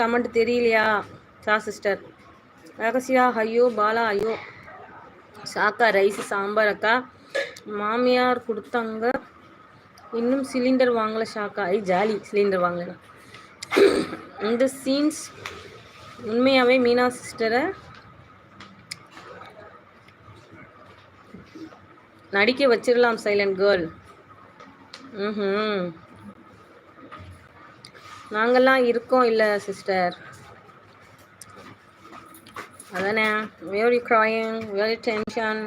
Comment தெரியலையா? சா sister. ரகசியா ஐயோ பாலா ஐயோ. சாக்கா ரைஸ் சாம்பார் அக்கா. மாமியார் கொடுத்தாங்க. இன்னும் சிலிண்டர் வாங்கலை ஷாக்கா ஐ ஜாலி சிலிண்டர் வாங்கல இந்த சீன்ஸ் உண்மையாகவே மீனா சிஸ்டரை? நடிக்க வச்சிடலாம் சைலண்ட் கேர்ள். ம் நாங்கள்லாம் இருக்கோம் இல்லை சிஸ்டர் அதானே? வெரி க்ராயிங் வெரி டென்ஷன்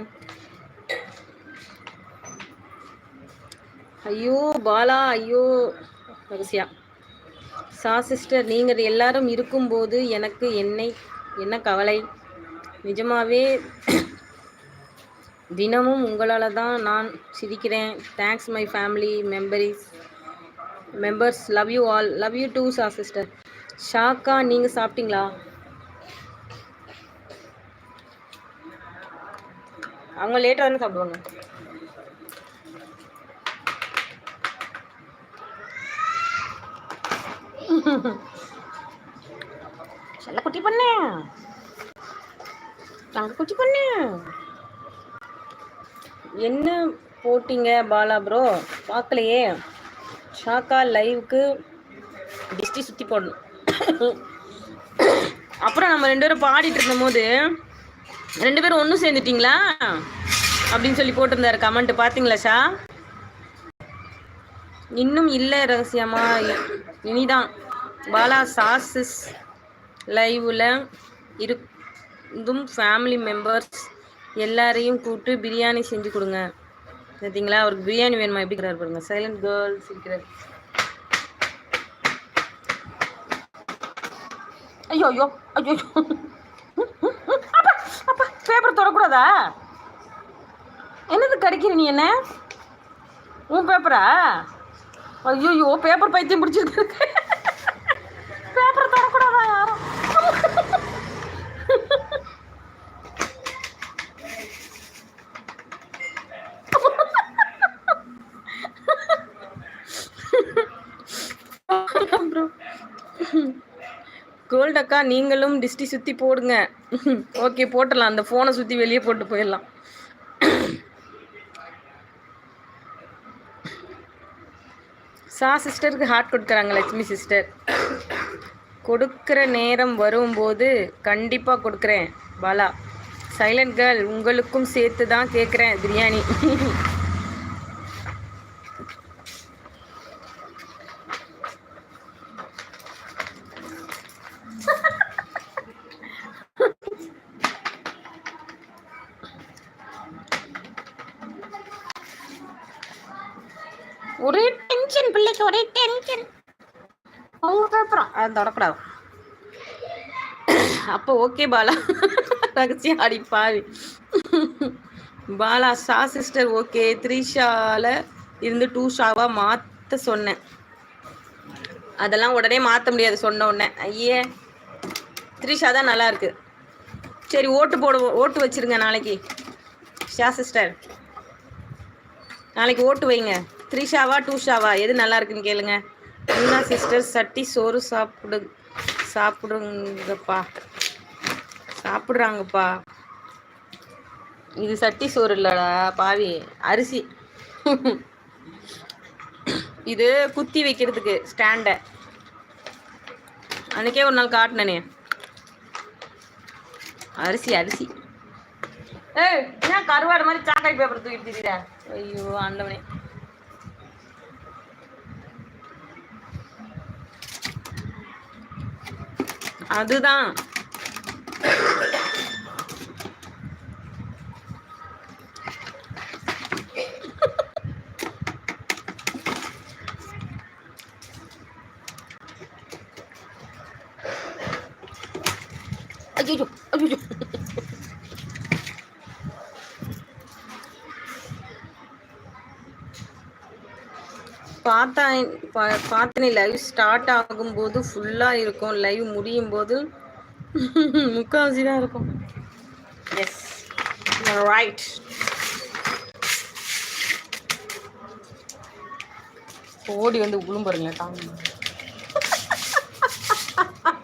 ஐயோ பாலா ஐயோ. ரகசியா. சா சிஸ்டர் நீங்கள் எல்லாரும் இருக்கும்போது எனக்கு என்னை என்ன கவலை? நிஜமாவே தினமும் உங்களால் தான் நான் சிரிக்கிறேன். Thanks my family members members love you all love you too சா சிஸ்டர் ஷாக்கா நீங்கள் சாப்பிட்டீங்களா? அவங்க லேட்டாக தானே சாப்பிடுவாங்க. செல்ல குட்டி பண்ணு. தங்க குட்டி பண்ணு. என்ன போட்டிங்க பாலா ப்ரோ பார்க்கலையே. ஷாக்கா லைவுக்கு டிஸ்டி சுற்றி போடணும். அப்புறம் நம்ம ரெண்டு பேரும் பாடிட்டு இருந்தபோது ரெண்டு பேரும் ஒன்றும் சேர்ந்துட்டிங்களா? அப்படின்னு சொல்லி போட்டிருந்தாரு. கமெண்ட் பார்த்தீங்களா ஷா? இன்னும் இல்லை ரகசியமா இனிதான். பாலா சாசஸ் லைவில் இருந்தும் ஃபேமிலி மெம்பர்ஸ் எல்லாரையும் கூப்பிட்டு பிரியாணி செஞ்சு கொடுங்க. பார்த்தீங்களா அவருக்கு பிரியாணி வேணுமா? எப்படி இருக்கிறார் பாருங்க. சைலண்ட் கேர்ள்ஸ் இருக்கிறார் ஐயோ ஐயோ ஐயோ அப்பா அப்பா பேப்பர் தொடக்கூடாதா? என்னது கிடைக்கிற நீ என்ன? உன் பேப்பரா ஐயோ பேப்பர் பைத்தியம் பிடிச்சிருக்கு பேப்பர் தொடக்கூடாதா யாரும் கோல்ட் அக்கா நீங்களும் டிஸ்டி சுற்றி போடுங்க. ஓகே போட்டுடலாம். அந்த ஃபோனை சுற்றி வெளியே போட்டு போயிடலாம். சா சிஸ்டருக்கு ஹார்ட் கொடுக்குறாங்க லட்சுமி சிஸ்டர். கொடுக்குற நேரம் வரும்போது கண்டிப்பாக கொடுக்குறேன். பாலா சைலண்ட் கேர்ள் உங்களுக்கும் சேர்த்து தான் கேட்குறேன் பிரியாணி. ஒரே டென்ஷன் பிள்ளைக்கு ஒரே டென்ஷன் அவங்க பேப்பரம் அது தொடக்கூடாது. அப்போ ஓகே பாலா. ரகசியம் ஆடி பாவி. பாலா ஷா சிஸ்டர் ஓகே த்ரீஷால இருந்து டூ ஷாவாக மாற்ற சொன்னேன். அதெல்லாம் உடனே மாற்ற முடியாது சொன்ன உடனே. ஐயே த்ரீஷா தான் நல்லா இருக்கு. சரி ஓட்டு போடுவோம் ஓட்டு வச்சிருங்க நாளைக்கு. ஷா சிஸ்டர் நாளைக்கு ஓட்டு வைங்க. த்ரீ ஷாவா டூ ஷாவா எது நல்லா இருக்குன்னு கேளுங்க. என்ன சிஸ்டர்? சட்டி சோறு சாப்பிடு சாப்பிடுங்கப்பா. சாப்பிட்றாங்கப்பா. இது சட்டி சோறு இல்லடா பாவி. அரிசி. இது குத்தி வைக்கிறதுக்கு ஸ்டாண்ட அன்னைக்கே ஒரு நாள் காட்டினே அரிசி அரிசி. ஏய் ஏன் கருவாடு மாதிரி சாக்லேட் பேப்பர் தூக்கிட்டு ஐயோ ஆண்டவனே. அதுதான் ஐயோ ஐயோ பார்த்தா பார்த்தனே லைவ் ஸ்டார்ட் ஆகும்போது ஃபுல்லாக இருக்கும். லைவ் முடியும் போது முக்கால்வாசி தான் இருக்கும் எஸ் ரைட் ஓடி வந்து உளும்புறீங்க தாங்க